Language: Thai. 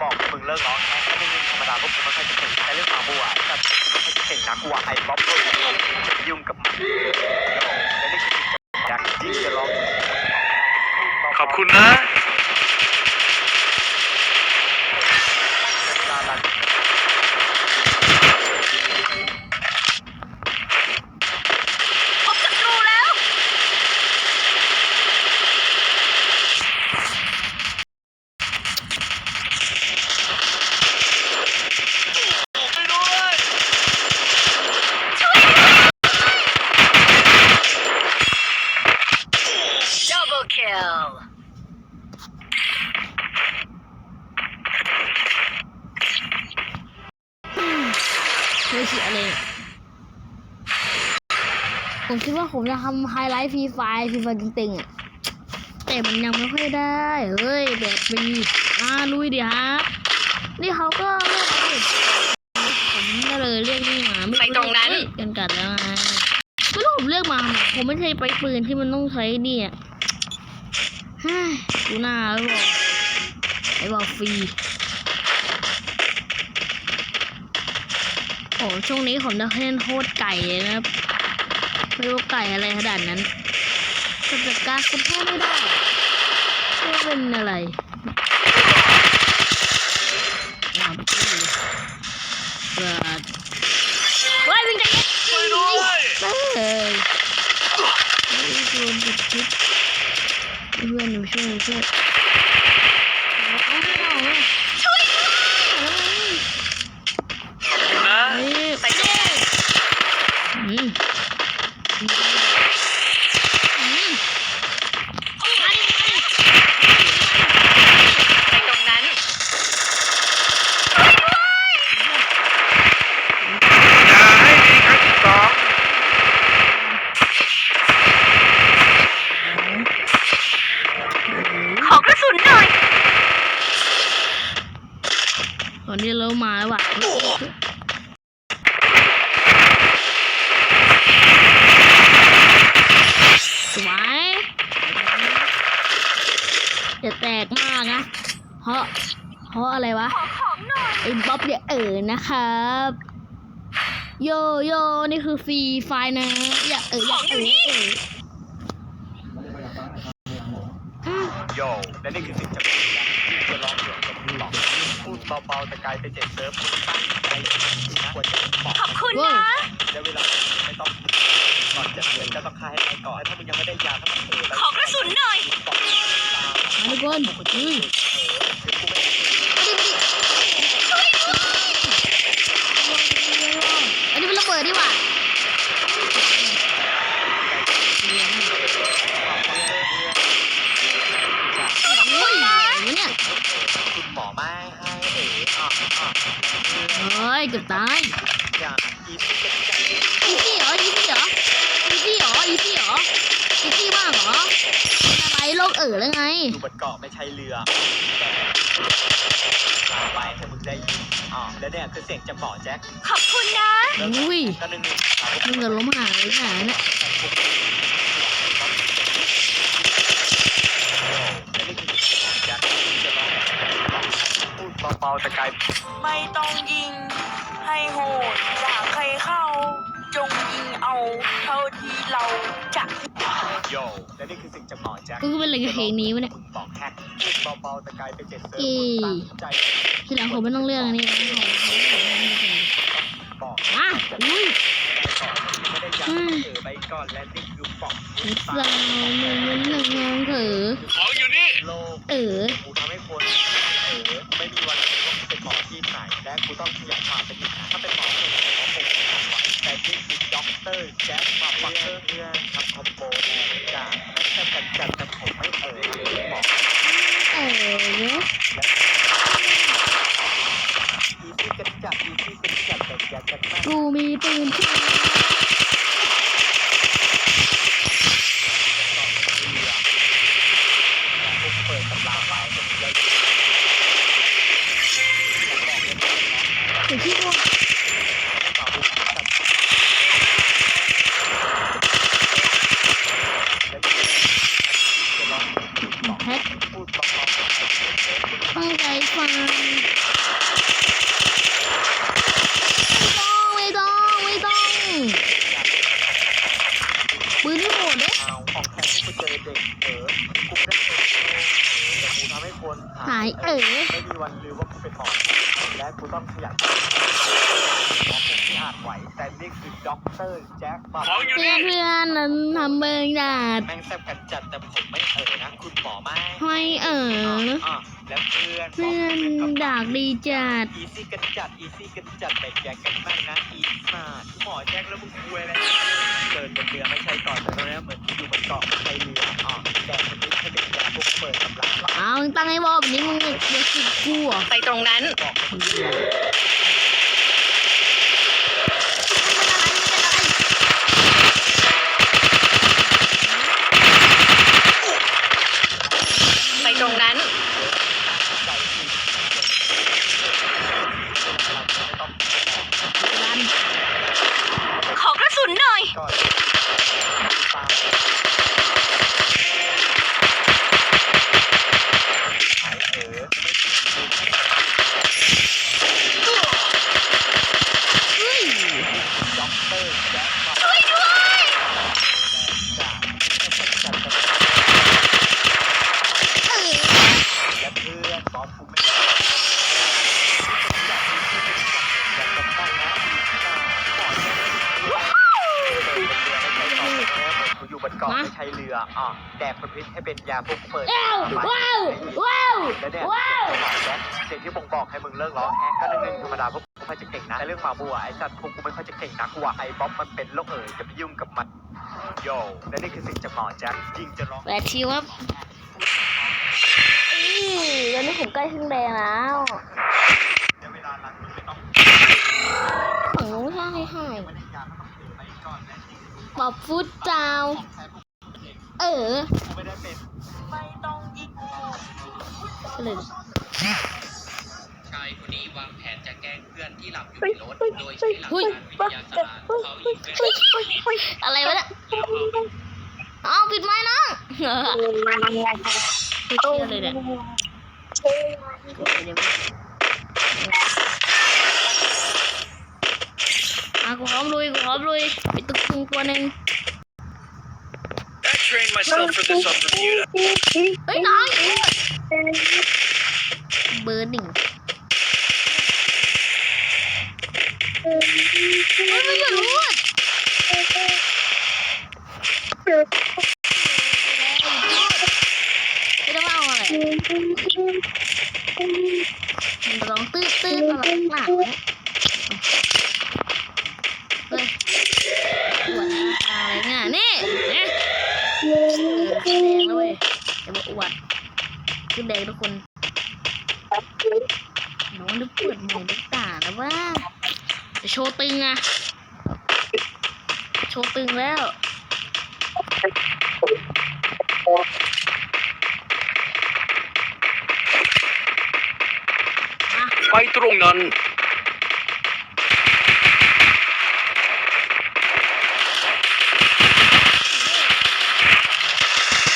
บอกมึงเลิกร้องแค่ไม่มีธรรมดาพวกมึงไม่ค่อยจะเก่งแต่เรื่องความบัวแต่ไม่ค่อยจะเก่งนะกูว่าไอ้บ๊อบด้วยจะยุ่งกับมันและนี่คือสิ่งที่อยากยิ่งจะร้องขอบคุณนะ ตาลัน พบศัตรูแล้ว ไม่รู้เลย Double kill ไม่เสียเลยผมคิดว่าผมจะทำไฮไลท์ฟรีไฟฟรีไฟตึงๆอะ แต่มันยังไม่ค่อยได้ เฮ้ยแบบฟรีอ่าลุยดิฮะ นี่เขาก็เลือกผิดผมก็เลยเรียกนี่มาไปตรงนั้นเฮ้ยกันกัดแล้วไงไม่รู้ผมเลือกมาทำไมผมไม่ใช่ไปปืนที่มันต้องใช้เนี่ยเฮ้ยดูหน้าแล้วบอกไอ้บอกฟรี โอ้ช่วงนี้ผมจะเล่นโคตรไก่เลยนะครับไม่รู้ไก่อะไรขนาดนั้นจะจัดการคุณพ่อไม่ได้ไม่เป็นอะไรเกิดเฮ้ยวิ่งใจเย็น ช่วยด้วย เฮ้ยเฮ้ยโดนติดพิษเพื่อนหนูช่วยหนูช่วยเอาเอาเอาเอาช่วยด้วย นะ เฮ้ย ไปตรงนั้น อืมอืมอืมมาดิมาดิ ไปตรงนั้นอย่าให้มีครั้งที่สองขอกระสุนหน่อย ตอนนี้เรามาแล้วว่ะสวยจะแตกมากนะเพราะเพราะอะไรวะขอของหน่อยไอ้บ๊อบเนี่ยเออนะครับ โยโยนี่คือฟรีไฟล์นะอย่าเอออย่าเออเอออืมโยและนี่คือสิ่งที่ยิ่งจะร้องเกี่ยวกับมึงบอกพูดเบาๆแต่กลายเป็นเจ็บเซิร์ฟมึงตั้งใจนะควรจะบอกขอบคุณนะแล้วเวลาไม่ต้องก่อนจะเรียนก็ต้องฆ่าให้ไปก่อนถ้ามึงยังไม่ได้ยาถ้ามันเออแล้วขอกระสุนหน่อยบอกตามมา ทุกคนอืมเออคือกูไม่อันนี้เป็นระเบิดดีกว่าอุ้ยอะไรวะเนี่ยคุณหมอไม่ให้เอ๋อะอะเฮ้ยเกือบตายอย่างอีที่เป็นใจอีซี่เหรออีซี่เหรออีซี่เหรออีซี่เหรออีซี่มากเหรอ เอ๋อแล้วไง อยู่บนเกาะไม่ใช่เรือลาไปให้มึงได้ยินอะแล้วเนี่ยคือเสียงจะบอกแจ็คขอบคุณนะ อุ้ยก็หนึ่งหนึ่งมึงจะล้มหายเลยนะเนี่ยพูดเบาๆแต่กลายไม่ต้องยิง ให้โหดอยากใครเข้า จงยิงเอาเท่าที่เราจะโยและนี่คือสิ่งจะบอกแจ็คกูก็เป็นอะไรกับเพลงนี้วะเนี่ย บอกแฮกพูดเบาๆแต่กลายเป็นเจ็ดเซิร์ฟอีตั้งใจทีหลังผมไม่ต้องเลือกอันนี้นะบอกอะอุ้ยก่อนไม่ได้ยังเออไปก่อนและนี่คือบอกสาวมันมันหนึ่งงเถอของอยู่นี่โลกเออกูทำให้คนเออไม่มีวันที่ต้องเป็นหมอที่ไหนและกูต้องขยายความไปอีกถ้าเป็นหมอ แจ๊คมาฟังเพื่อนทำคอมโบจากไม่ใช่กันจัดแต่ผมไม่เออหมอ เออ อีซี่กันจัดอีซี่กันจัดแต่แจ็คกันมาก กูมีปืนที่ เปิดตำราไปผมเลย ถือที่ว่า ต่อบุกตัดจะลอง แพ็ค พูดเบาๆ ไฟไม่ต้อง ไม่ต้อง ไม่ต้องปืนที่โหดเด้เอาของแทนที่กูเจอเด็กเออกูไม่ได้เออแต่กูทำให้คนหายเอ๋ไม่มีวันลืมว่ากูเป็นหมอ และกูต้องขยันหมอผมที่อาจไหวแต่นี่คือด็อกเตอร์แจ็คมาของอยู่เพื่อนี่นเพื่อนนั้นทำเบิงดาดแม่งแซ่บกันจัดแต่ผมไม่เออนะ คุณหมอไม่ห้อยเอ๋ออะแล้วเพื่อนเพื่อนดากดีจัดอีซี่กันจัดอีซี่กันจัดแต่แยกกันบ้างนะอีมาหมอแจ็คแล้วมึงคุยอะไรเดินบนเรือไม่ใช่ก่อนแต่ตอนนี้เหมือนกูอยู่บนเกาะใช้เรืออะแดกมันนี้ให้เป็นยาพวกเปิดตำรา มึงตั้งให้บอกแบบนี้มึงอย่าอย่าสิกูอะไปตรงนั้น ไปตรงนั้น เกาะไม่ใช่เรืออะแดกประพิษให้เป็นยาพวกเปิดว้าวว้าวว้าวแล้วเนี่ยว้าวสิ่งที่บ่งบอกให้มึงเลิกล้อแฮกก็เรื่องหนึ่งธรรมดาพวกกูไม่ค่อยจะเก่งนะแต่เรื่องหมาบัวไอ้สัตว์พวกกูไม่ค่อยจะเก่งนะกูว่าไอ้บ๊อบมันเป็นโรคเอ๋ยจะไปยุ่งกับมันโย่และนี่คือสิ่งจากหมอแจ็คยิงจะร้อง แปดชิวครับนี่ตอนนี้ผมใกล้ถึงแดงแล้วเดี๋ยวเวลานั้นมึงไม่ต้องของนู้นใช่ใช่ไม่ได้ยาต้องถือไปก่อนและจริงปอบฟุตจาวใช้พวกเองเออกูไม่ได้เป็นไม่ต้องยิงเลยชายคนนี้วางแผนจะแกล้งเพื่อนที่หลับอยู่ในรถโดยใช้หลักเฮ้ยการวิทยาศาสตร์เขาอีกเพื่อนอะไรวะเนี่ยเอาปิดไม้น้องเออเชื่อเลยเนี่ยอ่ะกูพร้อมลุยกูพร้อมลุยไปตึกตึงตัวหนึ่ง I trained myself for this on Bermuda เฮ้ยน้องเบอร์หนึ่งเฮ้ยไม่อย่ารู้อ่ ขึ้นแดงแล้วเว้ยจะมาอวดขึ้นแดงทุกคนน้องดูเปิดมือดูตาแล้วว่าจะโชว์ตึงอะโชว์ตึงแล้วไปตรงนั้น